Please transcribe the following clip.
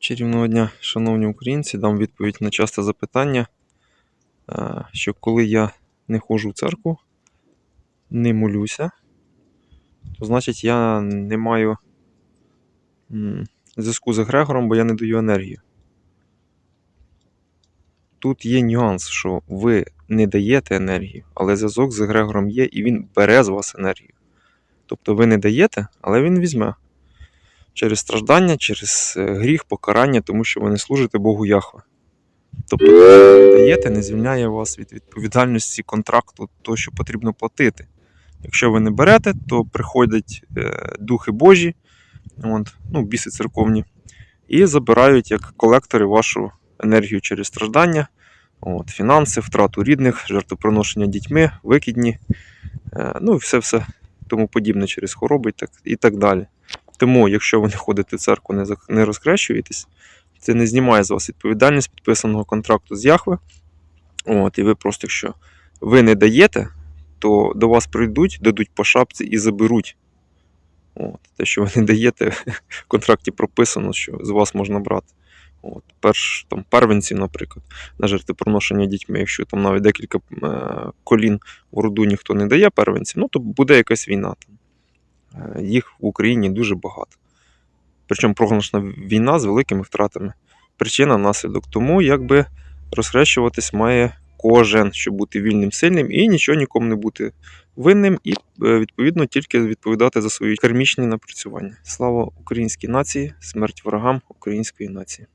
Чарівного дня, шановні українці, дам відповідь на часте запитання, е, що коли я не ходжу в церкву, не молюся, то значить я не маю зв'язку з Егрегором, бо я не даю енергію. Тут є нюанс, що ви не даєте енергію, але зв'язок з Егрегором є, і він бере з вас енергію. Тобто ви не даєте, але він візьме через страждання, через е, гріх, покарання, тому що ви не служите Богу Яхве. Тобто, що ви даєте, не звільняє вас від відповідальності контракту, того, що потрібно платити. Якщо ви не берете, то приходять е, духи Божі, от, ну, біси церковні, і забирають як колектори вашу енергію через страждання, от, фінанси, втрату рідних, жертвоприношення дітьми, викидні, е, ну і все-все тому подібне через хвороби і так, і так далі. Тому, якщо ви не ходите в церкву, не, не розкрещуєтесь, це не знімає з вас відповідальність підписаного контракту з Яхве. От, і ви просто, якщо ви не даєте, то до вас прийдуть, дадуть по шапці і заберуть. От, те, що ви не даєте, в контракті прописано, що з вас можна брати. От, перш, там, первенців, наприклад, на жертвоприношення дітьми, якщо там навіть декілька е, колін в роду ніхто не дає первенців, ну то буде якась війна там. Е, Їх в Україні дуже багато. Причому програшна війна з великими втратами. Причина наслідок. Тому якби розхрещуватись має кожен, щоб бути вільним, сильним і нічого нікому не бути винним, і е, відповідно тільки відповідати за свої кармічні напрацювання. Слава українській нації, смерть ворогам української нації.